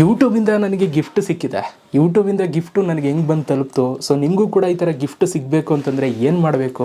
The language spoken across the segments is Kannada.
ಯೂಟ್ಯೂಬಿಂದ ನನಗೆ ಗಿಫ್ಟ್ ಸಿಕ್ಕಿದೆ. ಯೂಟ್ಯೂಬಿಂದ ಗಿಫ್ಟು ನನಗೆ ಹೆಂಗೆ ಬಂದು ತಲುಪ್ತು? ಸೊ ನಿಮಗೂ ಕೂಡ ಈ ಥರ ಗಿಫ್ಟ್ ಸಿಗಬೇಕು ಅಂತಂದರೆ ಏನು ಮಾಡಬೇಕು?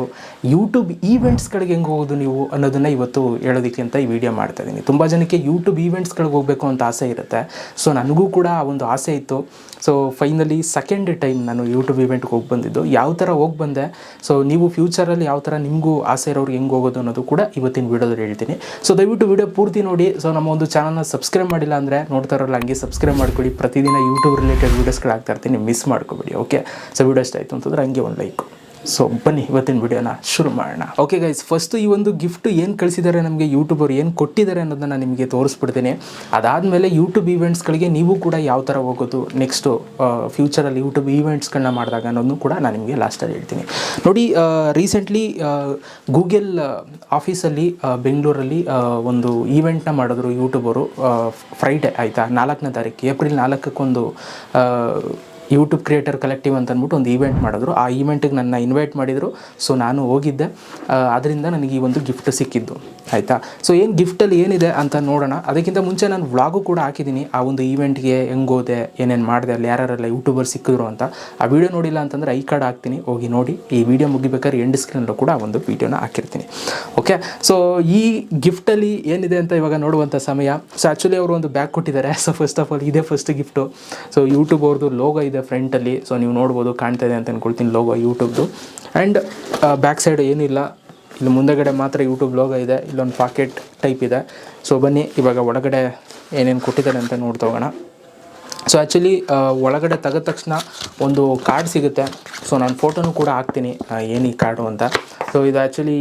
ಯೂಟ್ಯೂಬ್ ಈವೆಂಟ್ಸ್ಗಳಿಗೆ ಹೆಂಗೆ ಹೋಗೋದು ನೀವು ಅನ್ನೋದನ್ನು ಇವತ್ತು ಹೇಳೋದಕ್ಕೆ ಅಂತ ಈ ವಿಡಿಯೋ ಮಾಡ್ತಾ ಇದ್ದೀನಿ ತುಂಬ ಜನಕ್ಕೆ ಯೂಟ್ಯೂಬ್ ಈವೆಂಟ್ಸ್ಗಳಿಗೆ ಹೋಗಬೇಕು ಅಂತ ಆಸೆ ಇರುತ್ತೆ. ಸೊ ನನಗೂ ಕೂಡ ಆ ಒಂದು ಆಸೆ ಇತ್ತು. ಸೊ ಫೈನಲಿ ಸೆಕೆಂಡ್ ಟೈಮ್ ನಾನು ಯೂಟ್ಯೂಬ್ ಈವೆಂಟ್ಗೆ ಹೋಗಿ ಬಂದಿದ್ದು. ಯಾವ ಥರ ಹೋಗಿ ಬಂದೆ? ಸೊ ನೀವು ಫ್ಯೂಚರಲ್ಲಿ ಯಾವ ಥರ ನಿಮಗೂ ಆಸೆ ಇರೋರು ಹೆಂಗೆ ಹೋಗೋದು ಅನ್ನೋದು ಕೂಡ ಇವತ್ತಿನ ವಿಡಿಯೋದಲ್ಲಿ ಹೇಳ್ತೀನಿ. ಸೊ ದಯವಿಟ್ಟು ವಿಡಿಯೋ ಪೂರ್ತಿ ನೋಡಿ. ಸೊ ನಮ್ಮ ಒಂದು ಚಾನಲ್ನ ಸಬ್ಸ್ಕ್ರೈಬ್ ಮಾಡಿಲ್ಲ ಅಂದರೆ ನೋಡ್ತಾ ಇರೋಲ್ಲ ಹಂಗೆ ಸಬ್ಸ್ಕ್ರೈಬ್ ಮಾಡ್ಕೊಳ್ಳಿ ಪ್ರತಿದಿನ ಯೂಟ್ಯೂಬ್ ರಿಲೇಟೆಡ್ ವೀಡಿಯೋಸ್ಗಳು ಆಗ್ತಾ ಇರ್ತೀನಿ. ಮಿಸ್ ಮಾಡ್ಕೊಬೇಡಿ ಓಕೆ ಸೊ ವೀಡಿಯೋ ಇಷ್ಟ ಆಯಿತು ಅಂತಂದ್ರೆ ಹಂಗೆ ಒಂದು ಲೈಕ್ ಸೊ ಬನ್ನಿ, ಇವತ್ತಿನ ವಿಡಿಯೋನ ಶುರು ಮಾಡೋಣ. ಓಕೆ ಗೈಸ್ ಫಸ್ಟು ಈ ಒಂದು ಗಿಫ್ಟ್ ಏನು ಕಳಿಸಿದ್ದಾರೆ ನಮಗೆ ಯೂಟ್ಯೂಬರ್ ಏನು ಕೊಟ್ಟಿದ್ದಾರೆ ಅನ್ನೋದನ್ನು ನಿಮಗೆ ತೋರಿಸ್ಬಿಡ್ತೀನಿ. ಅದಾದಮೇಲೆ ಯೂಟ್ಯೂಬ್ ಈವೆಂಟ್ಸ್ಗಳಿಗೆ ನೀವು ಕೂಡ ಯಾವ ಥರ ಹೋಗೋದು ನೆಕ್ಸ್ಟು ಫ್ಯೂಚರಲ್ಲಿ ಯೂಟ್ಯೂಬ್ ಈವೆಂಟ್ಸ್ಗಳನ್ನ ಮಾಡಿದಾಗ ಅನ್ನೋದನ್ನು ಕೂಡ ನಾನು ನಿಮಗೆ ಲಾಸ್ಟಲ್ಲಿ ಹೇಳ್ತೀನಿ. ನೋಡಿ ರೀಸೆಂಟ್ಲಿ ಗೂಗಲ್ ಆಫೀಸಲ್ಲಿ ಬೆಂಗಳೂರಲ್ಲಿ ಒಂದು ಈವೆಂಟ್ನ ಮಾಡಿದ್ರು ಯೂಟ್ಯೂಬರು ಫ್ರೈಡೇ ಆಯಿತಾ? ನಾಲ್ಕನೇ ತಾರೀಕು ಏಪ್ರಿಲ್ ನಾಲ್ಕಕ್ಕೊಂದು ಯೂಟ್ಯೂಬ್ ಕ್ರಿಯೇಟರ್ ಕಲೆಕ್ಟಿವ್ ಅಂತ ಅಂದ್ಬಿಟ್ಟು ಒಂದು ಈವೆಂಟ್ ಮಾಡಿದ್ರು. ಆ ಈವೆಂಟಿಗೆ ನನ್ನ ಇನ್ವೈಟ್ ಮಾಡಿದರು. ಸೊ ನಾನು ಹೋಗಿದ್ದೆ. ಅದರಿಂದ ನನಗೆ ಈ ಒಂದು ಗಿಫ್ಟ್ ಸಿಕ್ಕಿದ್ದು. ಆಯಿತಾ? ಸೊ ಏನು ಗಿಫ್ಟಲ್ಲಿ ಏನಿದೆ ಅಂತ ನೋಡೋಣ. ಅದಕ್ಕಿಂತ ಮುಂಚೆ ನಾನು ವ್ಲಾಗು ಕೂಡ ಹಾಕಿದ್ದೀನಿ. ಆ ಒಂದು ಈವೆಂಟ್ಗೆ ಹೆಂಗೋದೆ ಏನೇನು ಮಾಡಿದೆ, ಅಲ್ಲಿ ಯಾರ್ಯಾರೆಲ್ಲ ಯೂಟ್ಯೂಬರ್ ಸಿಕ್ಕಿದ್ರು ಅಂತ. ಆ ವಿಡಿಯೋ ನೋಡಿಲ್ಲ ಅಂತಂದರೆ ಐ ಕಾರ್ಡ್ ಹಾಕ್ತೀನಿ. ಹೋಗಿ ನೋಡಿ. ಈ ವಿಡಿಯೋ ಮುಗಿಬೇಕಾದ್ರೆ ಎಂಡ್ ಸ್ಕ್ರೀನಲ್ಲೂ ಕೂಡ ಒಂದು ವಿಡಿಯೋನ ಹಾಕಿರ್ತೀನಿ. ಓಕೆ ಸೊ ಈ ಗಿಫ್ಟಲ್ಲಿ ಏನಿದೆ ಅಂತ ಇವಾಗ ನೋಡುವಂಥ ಸಮಯ. ಸೊ ಆ್ಯಕ್ಚುಲಿ ಅವರು ಒಂದು ಬ್ಯಾಗ್ ಕೊಟ್ಟಿದ್ದಾರೆ. ಸೊ ಫಸ್ಟ್ ಆಫ್ ಆಲ್ ಇದೇ ಫಸ್ಟ್ ಗಿಫ್ಟು ಸೊ ಯೂಟ್ಯೂಬ್ ಅವ್ರದ್ದು ಲೋಗೋ ಇದೆ. ಫ್ರಂಟಲ್ಲಿ ಸೊ ನೀವು ನೋಡ್ಬೋದು, ಕಾಣ್ತಾ ಇದೆ ಅಂತ ಅಂದ್ಕೊಳ್ತೀನಿ ಲೋಗೋ ಯೂಟ್ಯೂಬ್ದು ಆ್ಯಂಡ್ ಬ್ಯಾಕ್ ಸೈಡ್ ಏನಿಲ್ಲ. ಇಲ್ಲಿ ಮುಂದೆಗಡೆ ಮಾತ್ರ ಯೂಟ್ಯೂಬ್ ಲೋಗೋ ಇದೆ. ಇಲ್ಲೊಂದು ಪಾಕೆಟ್ ಟೈಪ್ ಇದೆ. ಸೊ ಬನ್ನಿ, ಇವಾಗ ಒಳಗಡೆ ಏನೇನು ಕೊಟ್ಟಿದ್ದಾರೆ ಅಂತ ನೋಡ್ತಾ ಹೋಗೋಣ. ಸೊ ಆ್ಯಕ್ಚುಲಿ ಒಳಗಡೆ ತೆಗೆದ ತಕ್ಷಣ ಒಂದು ಕಾರ್ಡ್ ಸಿಗುತ್ತೆ. ಸೊ ನಾನು ಫೋಟೋನು ಕೂಡ ಹಾಕ್ತೀನಿ. ಏನು ಈ ಕಾರ್ಡು ಅಂತ. ಸೊ ಇದು ಆ್ಯಕ್ಚುಲಿ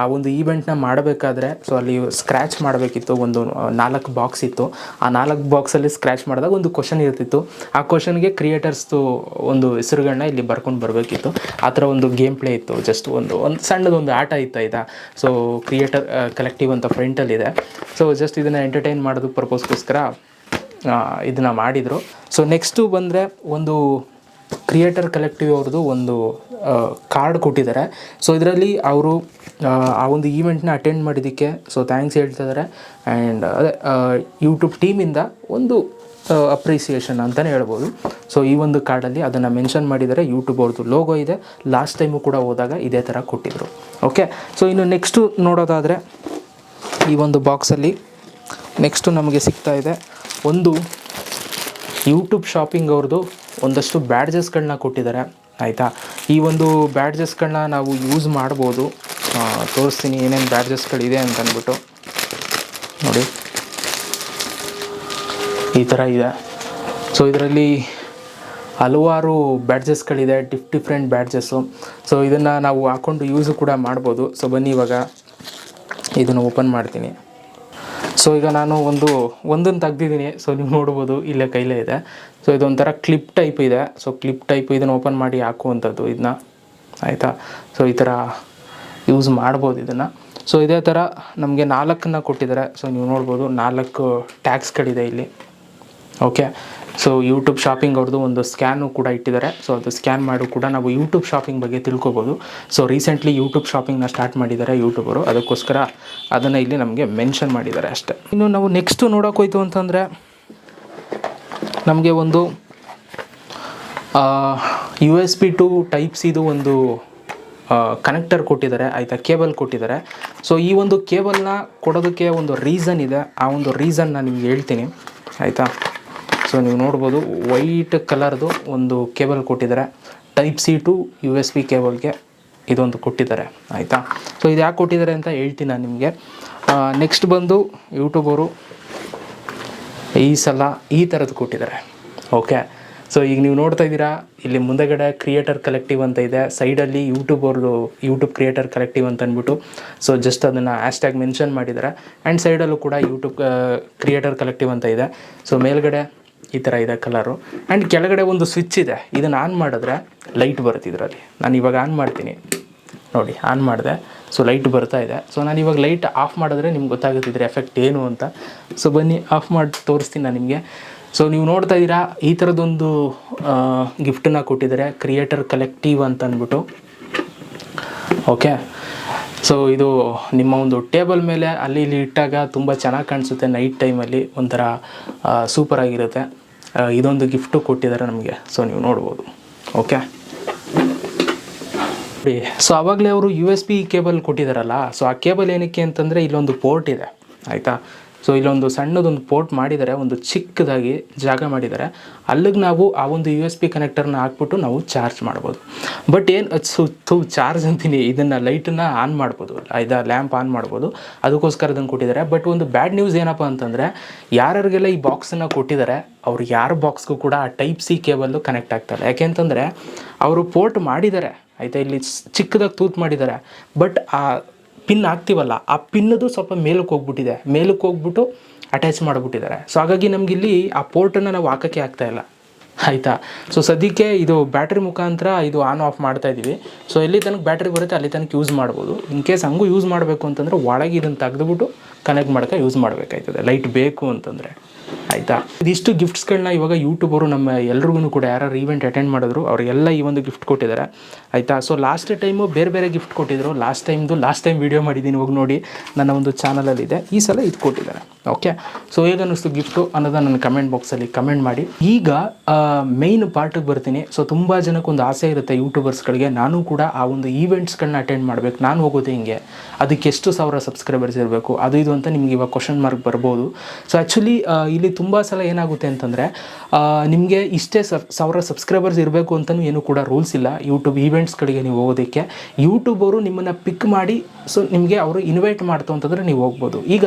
ಆ ಒಂದು ಈವೆಂಟ್ನ ಮಾಡಬೇಕಾದ್ರೆ ಸೊ ಅಲ್ಲಿ ಸ್ಕ್ರ್ಯಾಚ್ ಮಾಡಬೇಕಿತ್ತು. ಒಂದು ನಾಲ್ಕು ಬಾಕ್ಸ್ ಇತ್ತು. ಆ ನಾಲ್ಕು ಬಾಕ್ಸಲ್ಲಿ ಸ್ಕ್ರ್ಯಾಚ್ ಮಾಡಿದಾಗ ಒಂದು ಕ್ವಶನ್ ಇರ್ತಿತ್ತು. ಆ ಕ್ವಶನ್ಗೆ ಕ್ರಿಯೇಟರ್ಸ್ದು ಒಂದು ಹೆಸರುಗಳನ್ನ ಇಲ್ಲಿ ಬರ್ಕೊಂಡು ಬರಬೇಕಿತ್ತು. ಆ ಥರ ಒಂದು ಗೇಮ್ ಪ್ಲೇ ಇತ್ತು. ಜಸ್ಟ್ ಒಂದು ಒಂದು ಸಣ್ಣದೊಂದು ಆಟ ಇತ್ತು ಆಯಿತಾ? ಸೊ ಕ್ರಿಯೇಟರ್ ಕಲೆಕ್ಟಿವ್ ಅಂತ ಫ್ರಂಟಲ್ಲಿದೆ ಸೊ ಜಸ್ಟ್ ಇದನ್ನು ಎಂಟರ್ಟೈನ್ ಮಾಡೋದು ಪರ್ಪಸ್ಗೋಸ್ಕರ ಇದನ್ನು ಮಾಡಿದರು. ಸೊ ನೆಕ್ಸ್ಟು ಬಂದರೆ ಒಂದು ಕ್ರಿಯೇಟರ್ ಕಲೆಕ್ಟಿವ್ ಅವ್ರದ್ದು ಒಂದು ಕಾರ್ಡ್ ಕೊಟ್ಟಿದ್ದಾರೆ. ಸೊ ಇದರಲ್ಲಿ ಅವರು, ಆ ಒಂದು ಈವೆಂಟ್ನ ಅಟೆಂಡ್ ಮಾಡಿದ್ದಕ್ಕೆ ಸೊ ಥ್ಯಾಂಕ್ಸ್ ಹೇಳ್ತಾ ಇದ್ದಾರೆ ಆ್ಯಂಡ್ ಅದೇ ಯೂಟ್ಯೂಬ್ ಟೀಮಿಂದ ಒಂದು ಅಪ್ರಿಸಿಯೇಷನ್ ಅಂತಲೇ ಹೇಳ್ಬೋದು. ಸೊ ಈ ಒಂದು ಕಾರ್ಡಲ್ಲಿ ಅದನ್ನು ಮೆನ್ಷನ್ ಮಾಡಿದ್ದಾರೆ. ಯೂಟ್ಯೂಬ್ ಅವ್ರದ್ದು ಲೋಗೋ ಇದೆ. ಲಾಸ್ಟ್ ಟೈಮು ಕೂಡ ಹೋದಾಗ ಇದೇ ಥರ ಕೊಟ್ಟಿದ್ದರು ಓಕೆ ಸೊ ಇನ್ನು ನೆಕ್ಸ್ಟು ನೋಡೋದಾದರೆ ಈ ಒಂದು ಬಾಕ್ಸಲ್ಲಿ ನೆಕ್ಸ್ಟು ನಮಗೆ ಸಿಗ್ತಾ ಇದೆ. ಒಂದು ಯೂಟ್ಯೂಬ್ ಶಾಪಿಂಗ್ ಅವ್ರದ್ದು ಒಂದಷ್ಟು ಬ್ಯಾಡ್ಜಸ್ಗಳನ್ನ ಕೊಟ್ಟಿದ್ದಾರೆ, ಆಯಿತಾ? ಈ ಒಂದು ಬ್ಯಾಡ್ಜಸ್ಗಳನ್ನ ನಾವು ಯೂಸ್ ಮಾಡ್ಬೋದು. ತೋರಿಸ್ತೀನಿ ಏನೇನು ಬ್ಯಾಡ್ಜಸ್ಗಳಿದೆ ಅಂತ ಅಂದ್ಬಿಟ್ಟು ನೋಡಿ. ಈ ಥರ ಇದೆ. ಸೊ ಇದರಲ್ಲಿ ಹಲವಾರು ಬ್ಯಾಡ್ಜಸ್ಗಳಿದೆ ಡಿಫ್ ಡಿಫ್ರೆಂಟ್ ಬ್ಯಾಡ್ಜಸ್ಸು ಸೊ ಇದನ್ನು ನಾವು ಹಾಕ್ಕೊಂಡು ಯೂಸು ಕೂಡ ಮಾಡ್ಬೋದು. ಸೊ ಬನ್ನಿ ಇವಾಗ. ಇದನ್ನು ಓಪನ್ ಮಾಡ್ತೀನಿ. ಸೊ ಈಗ ನಾನು ಒಂದು, ಒಂದನ್ನು ತೆಗ್ದಿದ್ದೀನಿ. ಸೊ ನೀವು ನೋಡ್ಬೋದು, ಇಲ್ಲೇ ಕೈಲೇ ಇದೆ. ಸೊ ಇದೊಂಥರ ಕ್ಲಿಪ್ ಟೈಪ್ ಇದೆ. ಸೊ ಕ್ಲಿಪ್ ಟೈಪ್ ಇದನ್ನು ಓಪನ್ ಮಾಡಿ ಹಾಕುವಂಥದ್ದು ಇದನ್ನ. ಆಯಿತಾ? ಸೊ ಈ ಥರ ಯೂಸ್ ಮಾಡ್ಬೋದು ಇದನ್ನು. ಸೊ ಇದೇ ಥರ ನಮಗೆ ನಾಲ್ಕನ್ನ ಕೊಟ್ಟಿದ್ದಾರೆ. ಸೊ ನೀವು ನೋಡ್ಬೋದು, ನಾಲ್ಕು ಟ್ಯಾಕ್ಸ್ಗಳಿದೆ ಇಲ್ಲಿ. ಓಕೆ ಸೊ ಯೂಟ್ಯೂಬ್ ಶಾಪಿಂಗ್ ಅವ್ರದ್ದು ಒಂದು ಸ್ಕ್ಯಾನು ಕೂಡ ಇಟ್ಟಿದ್ದಾರೆ. ಸೊ ಅದು ಸ್ಕ್ಯಾನ್ ಮಾಡು ಕೂಡ ನಾವು ಯೂಟ್ಯೂಬ್ ಶಾಪಿಂಗ್ ಬಗ್ಗೆ ತಿಳ್ಕೊಬೋದು. ಸೊ ರೀಸೆಂಟ್ಲಿ ಯೂಟ್ಯೂಬ್ ಶಾಪಿಂಗ್ನ ಸ್ಟಾರ್ಟ್ ಮಾಡಿದ್ದಾರೆ ಯೂಟ್ಯೂಬರು ಅದಕ್ಕೋಸ್ಕರ ಅದನ್ನು ಇಲ್ಲಿ ನಮಗೆ ಮೆನ್ಷನ್ ಮಾಡಿದ್ದಾರೆ ಅಷ್ಟೇ. ಇನ್ನು ನಾವು ನೆಕ್ಸ್ಟು ನೋಡೋಕ್ಕೋಯ್ತು ಅಂತಂದರೆ ನಮಗೆ ಒಂದು U S B to types ಇದು ಒಂದು ಕನೆಕ್ಟರ್ ಕೊಟ್ಟಿದ್ದಾರೆ. ಆಯಿತಾ? ಕೇಬಲ್ ಕೊಟ್ಟಿದ್ದಾರೆ. ಸೊ ಈ ಒಂದು ಕೇಬಲ್ನ ಕೊಡೋದಕ್ಕೆ ಒಂದು ರೀಸನ್ ಇದೆ. ಆ ಒಂದು ರೀಸನ್ ನಾನು ನಿಮ್ಗೆ ಹೇಳ್ತೀನಿ. ಆಯಿತಾ? ಸೊ ನೀವು ನೋಡ್ಬೋದು ವೈಟ್ ಕಲರ್ದು ಒಂದು ಕೇಬಲ್ ಕೊಟ್ಟಿದ್ದಾರೆ. Type C to U S B ಕೇಬಲ್ಗೆ ಇದೊಂದು ಕೊಟ್ಟಿದ್ದಾರೆ. ಆಯಿತಾ? ಸೊ ಇದು ಯಾಕೆ ಕೊಟ್ಟಿದ್ದಾರೆ ಅಂತ ಹೇಳ್ತೀನಿ ನಾನು ನಿಮಗೆ. ನೆಕ್ಸ್ಟ್ ಬಂದು ಯೂಟ್ಯೂಬರು ಈ ಸಲ ಈ ಥರದ್ದು ಕೊಟ್ಟಿದ್ದಾರೆ. ಓಕೆ ಸೊ ಈಗ ನೀವು ನೋಡ್ತಾ ಇದ್ದೀರಾ, ಇಲ್ಲಿ ಮುಂದೆಗಡೆ ಕ್ರಿಯೇಟರ್ ಕಲೆಕ್ಟಿವ್ ಅಂತ ಇದೆ. ಸೈಡಲ್ಲಿ ಯೂಟ್ಯೂಬ್ ಅವ್ರದ್ದು ಯೂಟ್ಯೂಬ್ ಕ್ರಿಯೇಟರ್ ಕಲೆಕ್ಟಿವ್ ಅಂತ ಅಂದ್ಬಿಟ್ಟು ಸೊ ಜಸ್ಟ್ ಅದನ್ನು ಹ್ಯಾಶ್ಟ್ಯಾಗ್ ಮೆನ್ಷನ್ ಮಾಡಿದ್ದಾರೆ. ಆ್ಯಂಡ್ ಸೈಡಲ್ಲೂ ಕೂಡ ಯೂಟ್ಯೂಬ್ ಕ್ರಿಯೇಟರ್ ಕಲೆಕ್ಟಿವ್ ಅಂತ ಇದೆ. ಸೊ ಮೇಲ್ಗಡೆ ಈ ಥರ ಇದೆ ಕಲರು. ಆ್ಯಂಡ್ ಕೆಳಗಡೆ ಒಂದು ಸ್ವಿಚ್ ಇದೆ. ಇದನ್ನು ಆನ್ ಮಾಡಿದ್ರೆ ಲೈಟ್ ಬರುತ್ತೆ ನಾನು ಇವಾಗ ಆನ್ ಮಾಡ್ತೀನಿ. ನೋಡಿ ಆನ್ ಮಾಡಿದೆ. ಸೊ ಲೈಟ್ ಬರ್ತಾ ಇದೆ. ಸೊ ನಾನು ಇವಾಗ ಲೈಟ್ ಆಫ್ ಮಾಡಿದ್ರೆ ನಿಮ್ಗೆ ಗೊತ್ತಾಗುತ್ತೆ ಎಫೆಕ್ಟ್ ಏನು ಅಂತ. ಸೊ ಬನ್ನಿ ಆಫ್ ಮಾಡಿ ತೋರಿಸ್ತೀನಿ ನಾನು ನಿಮಗೆ. ಸೊ ನೀವು ನೋಡ್ತಾ ಇದ್ದೀರಾ, ಈ ಥರದೊಂದು ಗಿಫ್ಟನ್ನ ಕೊಟ್ಟಿದ್ದಾರೆ. ಕ್ರಿಯೇಟರ್ ಕಲೆಕ್ಟಿವ್ ಅಂತ ಅಂದ್ಬಿಟ್ಟು. ಓಕೆ ಸೊ ಇದು ನಿಮ್ಮ ಒಂದು ಟೇಬಲ್ ಮೇಲೆ ಅಲ್ಲಿ ಇಲ್ಲಿ ಇಟ್ಟಾಗ ತುಂಬ ಚೆನ್ನಾಗಿ ಕಾಣಿಸುತ್ತೆ ನೈಟ್ ಟೈಮಲ್ಲಿ ಒಂಥರ ಸೂಪರ್ ಆಗಿರುತ್ತೆ. ಇದೊಂದು ಗಿಫ್ಟು ಕೊಟ್ಟಿದ್ದಾರೆ ನಮಗೆ. ಸೊ ನೀವು ನೋಡ್ಬೋದು. ಓಕೆ ಸೊ ಆವಾಗಲೇ ಅವರು ಯು ಎಸ್ ಬಿ ಕೇಬಲ್ ಕೊಟ್ಟಿದ್ದಾರಲ್ಲ? ಸೊ ಆ ಕೇಬಲ್ ಏನಕ್ಕೆ ಅಂತಂದರೆ ಇಲ್ಲೊಂದು ಪೋರ್ಟ್ ಇದೆ. ಆಯಿತಾ? ಸೊ ಇಲ್ಲೊಂದು ಸಣ್ಣದೊಂದು ಪೋರ್ಟ್ ಮಾಡಿದ್ದಾರೆ ಒಂದು ಚಿಕ್ಕದಾಗಿ ಜಾಗ ಮಾಡಿದ್ದಾರೆ ಅಲ್ಲಿಗೆ ನಾವು ಆ ಒಂದು ಯು ಎಸ್ ಪಿ ಕನೆಕ್ಟರ್ನ ಹಾಕ್ಬಿಟ್ಟು ನಾವು ಚಾರ್ಜ್ ಮಾಡ್ಬೋದು. ಬಟ್ ಏನು ಸುತ್ತು ಚಾರ್ಜ್ ಅಂತೀನಿ, ಇದನ್ನು ಲೈಟನ್ನು ಆನ್ ಮಾಡ್ಬೋದು. ಇದು ಲ್ಯಾಂಪ್ ಆನ್ ಮಾಡ್ಬೋದು. ಅದಕ್ಕೋಸ್ಕರ ಅದನ್ನು ಕೊಟ್ಟಿದ್ದಾರೆ ಬಟ್ ಒಂದು ಬ್ಯಾಡ್ ನ್ಯೂಸ್ ಏನಪ್ಪ ಅಂತಂದರೆ, ಯಾರ್ಯಾರಿಗೆಲ್ಲ ಈ ಬಾಕ್ಸನ್ನು ಕೊಟ್ಟಿದ್ದಾರೆ ಅವ್ರು ಯಾರ ಬಾಕ್ಸ್ಗೂ ಕೂಡ ಆ ಟೈಪ್ ಸಿ ಕೇಬಲ್ಲು ಕನೆಕ್ಟ್ ಆಗ್ತಾರೆ ಯಾಕೆಂತಂದರೆ ಅವರು ಪೋರ್ಟ್ ಮಾಡಿದ್ದಾರೆ ಆಯಿತಾ, ಇಲ್ಲಿ ಸ್- ಚಿಕ್ಕದಾಗಿ ತೂತ್ ಮಾಡಿದ್ದಾರೆ ಬಟ್ ಆ ಪಿನ್ ಹಾಕ್ತೀವಲ್ಲ, ಆ ಪಿನ್ನದು ಸ್ವಲ್ಪ ಮೇಲಕ್ಕೆ ಹೋಗ್ಬಿಟ್ಟಿದೆ. ಮೇಲಕ್ಕೆ ಹೋಗ್ಬಿಟ್ಟು ಅಟ್ಯಾಚ್ ಮಾಡಿಬಿಟ್ಟಿದ್ದಾರೆ. ಸೊ ಹಾಗಾಗಿ ನಮ್ಗೆ ಇಲ್ಲಿ ಆ ಪೋರ್ಟನ್ನು ನಾವು ಹಾಕೋಕ್ಕೆ ಆಗ್ತಾ ಇಲ್ಲ. ಆಯಿತಾ? ಸೊ ಸದ್ಯಕ್ಕೆ ಇದು ಬ್ಯಾಟ್ರಿ ಮುಖಾಂತರ ಇದು ಆನ್ ಆಫ್ ಮಾಡ್ತಾ ಇದ್ದೀವಿ ಸೊ ಎಲ್ಲಿ ತನಕ ಬ್ಯಾಟ್ರಿ ಬರುತ್ತೆ ಅಲ್ಲಿ ತನಕ ಯೂಸ್ ಮಾಡ್ಬೋದು. ಇನ್ ಕೇಸ್ ಹಂಗೂ ಯೂಸ್ ಮಾಡಬೇಕು ಅಂತಂದರೆ ಒಳಗೆ ಇದನ್ನು ತೆಗೆದುಬಿಟ್ಟು ಕನೆಕ್ಟ್ ಮಾಡ್ಕೊ ಯೂಸ್ ಮಾಡಬೇಕಾಯ್ತದೆ. ಲೈಟ್ ಬೇಕು ಅಂತಂದರೆ. ಆಯಿತಾ? ಇದಿಷ್ಟು ಗಿಫ್ಟ್ಸ್ಗಳನ್ನ ಇವಾಗ ಯೂಟ್ಯೂಬರು ನಮ್ಮ ಎಲ್ರಿಗೂ ಕೂಡ ಯಾರು ಈವೆಂಟ್ ಅಟೆಂಡ್ ಮಾಡಿದ್ರು, ಅವರಿಗೆಲ್ಲ ಈ ಒಂದು ಗಿಫ್ಟ್ ಕೊಟ್ಟಿದ್ದಾರೆ. ಆಯಿತಾ? ಸೊ ಲಾಸ್ಟ್ ಟೈಮು ಬೇರೆ ಬೇರೆ ಗಿಫ್ಟ್ ಕೊಟ್ಟಿದ್ರು. ಲಾಸ್ಟ್ ಟೈಮ್ದು, ಲಾಸ್ಟ್ ಟೈಮ್ ವೀಡಿಯೋ ಮಾಡಿದ್ದೀನಿ, ಹೋಗಿ ನೋಡಿ. ನನ್ನ ಒಂದು ಚಾನಲಲ್ಲಿದೆ. ಈ ಸಲ ಇದು ಕೊಟ್ಟಿದ್ದಾರೆ. ಓಕೆ? ಸೊ ಹೇಗನ್ನಿಸ್ತು ಗಿಫ್ಟು ಅನ್ನೋದನ್ನು ನನ್ನ ಕಮೆಂಟ್ ಬಾಕ್ಸಲ್ಲಿ ಕಮೆಂಟ್ ಮಾಡಿ. ಈಗ ಮೇಯ್ನ್ ಪಾರ್ಟಿಗೆ ಬರ್ತೀನಿ. ಸೊ ತುಂಬ ಜನಕ್ಕೆ ಒಂದು ಆಸೆ ಇರುತ್ತೆ ಯೂಟ್ಯೂಬರ್ಸ್ಗಳಿಗೆ. ನಾನು ಕೂಡ ಆ ಒಂದು ಈವೆಂಟ್ಸ್ಗಳನ್ನ ಅಟೆಂಡ್ ಮಾಡಬೇಕು. ನಾನು ಹೋಗೋದು ಹಿಂಗೆ? ಅದಕ್ಕೆ ಎಷ್ಟು ಸಾವಿರ ಸಬ್ಸ್ಕ್ರೈಬರ್ಸ್ ಇರಬೇಕು? ಅದು ಇದು ಅಂತ ನಿಮ್ಗೆ ಇವಾಗ ಕ್ವಶನ್ ಮಾರ್ಕ್ ಬರ್ಬೋದು. ಸೊ ಆ್ಯಕ್ಚುಲಿ ಇಲ್ಲಿ ತುಂಬ ಸಲ ಏನಾಗುತ್ತೆ ಅಂತಂದರೆ ನಿಮಗೆ ಇಷ್ಟೇ ಸಬ್ ಸಾವಿರ ಸಬ್ಸ್ಕ್ರೈಬರ್ಸ್ ಇರಬೇಕು ಅಂತಲೂ ಏನೂ ಕೂಡ ರೂಲ್ಸ್ ಇಲ್ಲ. ಯೂಟ್ಯೂಬ್ ಈವೆಂಟ್ಸ್ಗಳಿಗೆ ನೀವು ಹೋಗೋದಕ್ಕೆ. ಅವರು ನಿಮ್ಮನ್ನು ಪಿಕ್ ಮಾಡಿ ಸೊ ನಿಮಗೆ ಅವರು ಇನ್ವೈಟ್ ಮಾಡ್ತು ಅಂತಂದರೆ ನೀವು ಹೋಗ್ಬೋದು. ಈಗ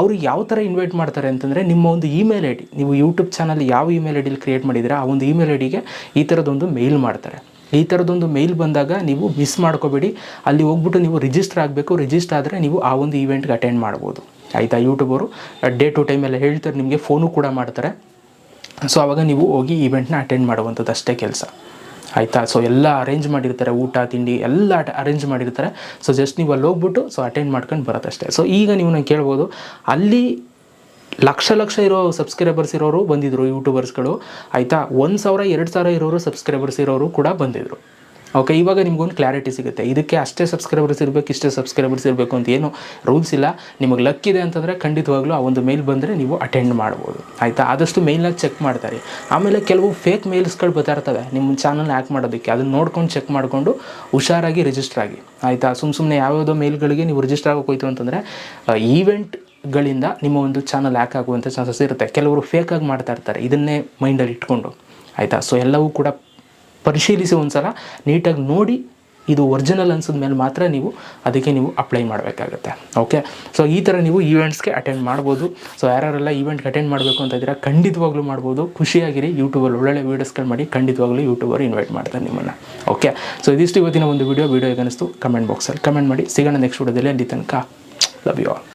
ಅವರು ಯಾವ ಥರ ಇನ್ವೈಟ್ ಮಾಡ್ತಾರೆ ಅಂತಂದರೆ, ನಿಮ್ಮ ಒಂದು ಇಮೇಲ್ ಐ ಡಿ ನೀವು ಯೂಟ್ಯೂಬ್ ಚಾನಲ್ ಯಾವ ಇಮೇಲ್ ಐ ಡಿಲಿ ಕ್ರಿಯೇಟ್ ಮಾಡಿದ್ದೀರಾ ಆ ಒಂದು ಇಮೇಲ್ ಐ ಡಿಗೆ ಈ ಥರದೊಂದು ಮೇಲ್ ಮಾಡ್ತಾರೆ. ಈ ಥರದೊಂದು ಮೇಲ್ ಬಂದಾಗ ನೀವು ಮಿಸ್ ಮಾಡ್ಕೋಬೇಡಿ. ಅಲ್ಲಿ ಹೋಗ್ಬಿಟ್ಟು ನೀವು ರಿಜಿಸ್ಟರ್ ಆಗಬೇಕು. ರಿಜಿಸ್ಟರ್ ಆದರೆ ನೀವು ಆ ಒಂದು ಈವೆಂಟ್ಗೆ ಅಟೆಂಡ್ ಮಾಡ್ಬೋದು. ಆಯಿತಾ ಯೂಟ್ಯೂಬರು ಡೇ ಟು ಟೈಮ್ ಎಲ್ಲ ಹೇಳ್ತಾರೆ, ನಿಮಗೆ ಫೋನು ಕೂಡ ಮಾಡ್ತಾರೆ. ಸೊ ಆವಾಗ ನೀವು ಹೋಗಿ ಈವೆಂಟ್ನ ಅಟೆಂಡ್ ಮಾಡುವಂಥದ್ದು ಅಷ್ಟೇ ಕೆಲಸ. ಆಯಿತಾ? ಸೊ ಎಲ್ಲ ಅರೇಂಜ್ ಮಾಡಿರ್ತಾರೆ, ಊಟ, ತಿಂಡಿ ಎಲ್ಲ ಅರೇಂಜ್ ಮಾಡಿರ್ತಾರೆ. ಸೊ ಜಸ್ಟ್ ನೀವು ಅಲ್ಲಿ ಹೋಗ್ಬಿಟ್ಟು ಸೊ ಅಟೆಂಡ್ ಮಾಡ್ಕೊಂಡು ಬರೋದಷ್ಟೇ ಸೊ ಈಗ ನೀವು ನಾನು ಕೇಳ್ಬೋದು, ಅಲ್ಲಿ ಲಕ್ಷ ಲಕ್ಷ ಇರೋ ಸಬ್ಸ್ಕ್ರೈಬರ್ಸ್ ಇರೋರು ಬಂದಿದ್ದರು ಯೂಟ್ಯೂಬರ್ಸ್ಗಳು ಆಯಿತಾ? ಒಂದು ಸಾವಿರ, ಎರಡು ಸಾವಿರ ಇರೋರು ಸಬ್ಸ್ಕ್ರೈಬರ್ಸ್ ಇರೋರು ಕೂಡ ಬಂದಿದ್ರು. ಓಕೆ ಇವಾಗ ನಿಮ್ಗೊಂದು ಕ್ಲಾರಿಟಿ ಸಿಗುತ್ತೆ. ಇದಕ್ಕೆ ಅಷ್ಟೇ ಸಬ್ಸ್ಕ್ರೈಬರ್ಸ್ ಇರಬೇಕು, ಇಷ್ಟೇ ಸಬ್ಸ್ಕ್ರೈಬರ್ಸ್ ಇರಬೇಕು ಅಂತ ಏನು ರೂಲ್ಸ್ ಇಲ್ಲ. ನಿಮಗೆ ಲಕ್ ಇದೆ ಅಂತಂದರೆ ಖಂಡಿತವಾಗ್ಲೂ ಆ ಒಂದು ಮೇಲ್ ಬಂದರೆ ನೀವು ಅಟೆಂಡ್ ಮಾಡ್ಬೋದು. ಆಯಿತಾ? ಆದಷ್ಟು ಮೇಲ್ನ ಚೆಕ್ ಮಾಡ್ತಾರೆ. ಆಮೇಲೆ ಕೆಲವು ಫೇಕ್ ಮೇಲ್ಸ್ಗಳು ಬರ್ತಾ ಇರ್ತವೆ. ನಿಮ್ಮ ಚಾನಲ್ ಆ್ಯಕ್ ಮಾಡೋದಕ್ಕೆ. ಅದನ್ನ ನೋಡ್ಕೊಂಡು ಚೆಕ್ ಮಾಡಿಕೊಂಡು ಹುಷಾರಾಗಿ ರಿಜಿಸ್ಟರ್ ಆಗಿ. ಆಯಿತಾ? ಸುಮ್ಮ ಸುಮ್ಮನೆ ಯಾವ್ಯಾವುದೋ ಮೇಲ್ಗಳಿಗೆ ನೀವು ರಿಜಿಸ್ಟರ್ ಆಗೋಕೋಯ್ತು ಅಂತಂದರೆ ಈವೆಂಟ್ ಗಳಿಂದ ನಿಮ್ಮ ಒಂದು ಚಾನಲ್ ಹ್ಯಾಕ್ ಆಗುವಂಥ ಚಾನ್ಸಸ್ ಇರುತ್ತೆ. ಕೆಲವರು ಫೇಕಾಗಿ ಮಾಡ್ತಾ ಇರ್ತಾರೆ. ಇದನ್ನೇ ಮೈಂಡಲ್ಲಿ ಇಟ್ಕೊಂಡು. ಆಯಿತಾ? ಸೊ ಎಲ್ಲವೂ ಕೂಡ ಪರಿಶೀಲಿಸಿ ಒಂದು ಸಲ ನೀಟಾಗಿ ನೋಡಿ ಇದು ಒರಿಜಿನಲ್ ಅನ್ಸಿದ ಮೇಲೆ ಮಾತ್ರ ನೀವು ಅದಕ್ಕೆ ನೀವು ಅಪ್ಲೈ ಮಾಡಬೇಕಾಗುತ್ತೆ. ಓಕೆ ಸೊ ಈ ಥರ ನೀವು ಈವೆಂಟ್ಸ್ಗೆ ಅಟೆಂಡ್ ಮಾಡ್ಬೋದು. ಸೊ ಯಾರ್ಯಾರೆಲ್ಲ ಈವೆಂಟ್ಗೆ ಅಟೆಂಡ್ ಮಾಡಬೇಕು ಅಂತ ಇದ್ದೀರಾ, ಖಂಡಿತವಾಗ್ಲೂ ಮಾಡ್ಬೋದು. ಖುಷಿಯಾಗಿರಿ. ಯೂಟ್ಯೂಬಲ್ಲಿ ಒಳ್ಳೊಳ್ಳೆ ವೀಡಿಯೋಸ್ಗಳು ಮಾಡಿ ಖಂಡಿತವಾಗ್ಲೂ ಯೂಟ್ಯೂಬರ್ ಇನ್ವೈಟ್ ಮಾಡ್ತಾರೆ ನಿಮ್ಮನ್ನು. ಓಕೆ ಸೊ ಇದಿಷ್ಟು ಇವತ್ತಿನ ಒಂದು ವೀಡಿಯೋ ವೀಡಿಯೋ ಅನಿಸ್ತು. ಕಮೆಂಟ್ ಬಾಕ್ಸಲ್ಲಿ ಕಮೆಂಟ್ ಮಾಡಿ. ಸಿಗೋಣ ನೆಕ್ಸ್ಟ್ ವೀಡಿಯೋದಲ್ಲಿ ಅಲ್ಲಿ ತನಕ ಲವ್ ಯು ಆಲ್